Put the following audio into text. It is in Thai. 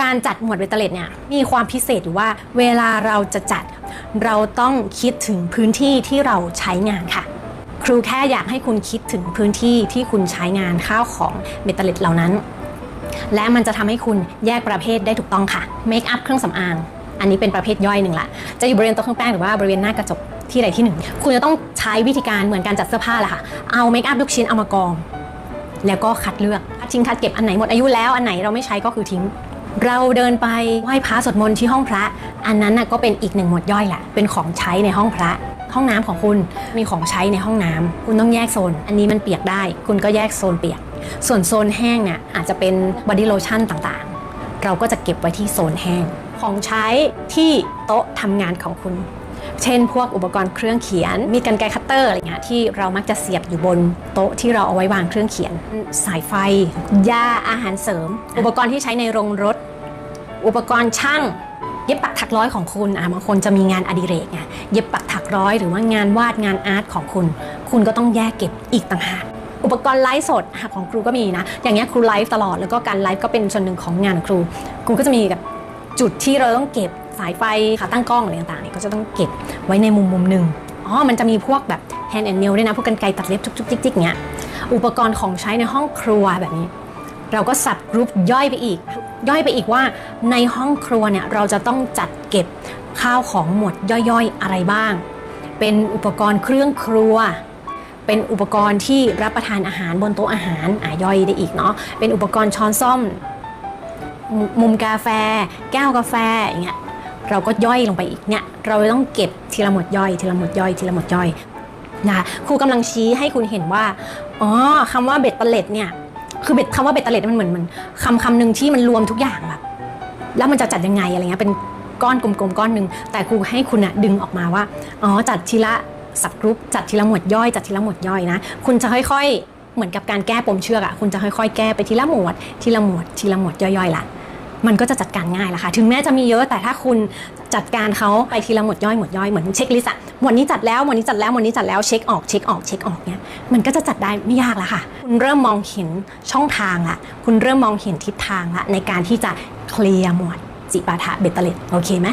การจัดหมวดเบตเตอร์เลตเนี่ยมีความพิเศษอยู่ว่า เวลาเราจะจัด เราต้องคิดถึงพื้นที่ที่เราใช้งานค่ะ ครูแค่อยากให้คุณคิดถึงพื้นที่ที่คุณใช้งานข้าวของเบตเตอร์เลตเหล่านั้น และมันจะทำให้คุณแยกประเภทได้ถูกต้องค่ะเมคอัพเครื่องสำอางอันนี้เป็นประเภทย่อยหนึ่งละจะอยู่บริเวณโต๊ะเครื่องแป้งหรือว่าบริเวณหน้ากระจกที่ใดที่หนึ่ง คุณจะต้องใช้วิธีการเหมือนการจัดเสื้อผ้าแหละค่ะ เอาเมคอัพทุกชิ้นเอามากอง แล้วก็คัดเลือกคัดทิ้งคัดเก็บอันไหนหมดอายุแล้วอันไหนเราไม่ใช้ก็คือทิ้ง เราเดินไปไหว้พระสวดมนต์ที่ห้องพระ อันนั้นน่ะก็เป็นอีกหนึ่งหมวดย่อยแหละเป็นของใช้ในห้องพระ ห้องน้ำของคุณมีของใช้ในห้องน้ำคุณต้องแยกโซน อันนี้มันเปียกได้ คุณก็แยกโซนเปียก ส่วนโซนแห้งเนี่ยอาจจะเป็นบอดี้โลชั่นต่างๆ เราก็จะเก็บไว้ที่โซนแห้งของใช้ที่โต๊ะทำงานของคุณ เช่น พวกอุปกรณ์เครื่องเขียน มีกันไกรคัตเตอร์อะไรเงี้ยที่เรามักจะเสียบอยู่บนโต๊ะที่เราเอาไว้วางเครื่องเขียน สายไฟยาอาหารเสริม อุปกรณ์ที่ใช้ในโรงรถ อุปกรณ์ช่างเย็บปักถักร้อยของคุณอะบางคนจะมีงานอดิเรกไงเย็บปักถักร้อยหรือว่างานวาดงานอาร์ตของคุณ คุณก็ต้องแยกเก็บอีกต่างหากอุปกรณ์ไลฟ์สดของครูก็มีนะ อย่างเงี้ยครูไลฟ์ตลอดแล้วก็การไลฟ์ก็เป็นส่วนหนึ่งของงานครู ครูก็จะมีแบบจุดที่เราต้องเก็บ สายไฟขาตั้งกล้องอะไรต่างๆเนี่ยก็จะต้องเก็บไว้ในมุมมุมหนึ่งอ๋อ มันจะมีพวกแบบ hand and nail ด้วยนะ พวกกันไกรตัดเล็บจุกจิกๆเงี้ย อุปกรณ์ของใช้ในห้องครัวแบบนี้ เราก็สับกรุ๊ปย่อยไปอีก ย่อยไปอีกว่าในห้องครัวเนี่ยเราจะต้องจัดเก็บข้าวของหมวดย่อยๆอะไรบ้าง เป็นอุปกรณ์เครื่องครัว เป็นอุปกรณ์ที่รับประทานอาหารบนโต๊ะอาหารอะย่อยได้อีกเนาะ เป็นอุปกรณ์ช้อนซ่อม มุมุมกาแฟ แก้วกาแฟอย่างเงี้ย เราก็ย่อยลงไปอีกเนี่ยเราต้องเก็บทีละหมวดย่อย ทีละหมวดย่อยทีละหมวดย่อยนะคะครูกำลังชี้ให้คุณเห็นว่าอ๋อคำว่าเบ็ดเตล็ดเนี่ยคือเบ็ดคำว่าเบ็ดเตล็ดมันเหมือนมันคำคำหนึ่งที่มันรวมทุกอย่างแบบแล้วมันจะจัดยังไงอะไรเงี้ยเป็นก้อนกลมๆก้อนหนึ่งแต่ครูให้คุณอะดึงออกมาว่าอ๋อจัดทีละสับกรุ๊ปจัดทีละหมวดย่อยจัดทีละหมวดย่อยนะคุณจะค่อยๆ เหมือนกับการแก้ปมเชือกอะคุณจะค่อยๆ แก้ไปทีละหมวดทีละหมวดทีละหมวดย่อยๆละ มันก็จะจัดการง่ายละค่ะ ถึงแม้จะมีเยอะแต่ถ้าคุณจัดการเขาไปทีละหมดย่อยหมดย่อยเหมือนเช็คลิสต์อะหมวดนี้จัดแล้วหมวดนี้จัดแล้วหมวดนี้จัดแล้วเช็คออกเช็คออกเช็คออกเนี่ยมันก็จะจัดได้ไม่ยากละค่ะ คุณเริ่มมองเห็นช่องทางละคุณเริ่มมองเห็นทิศทางละในการที่จะเคลียร์หมวดจิปาถะเบตเตอร์เลตโอเคไหม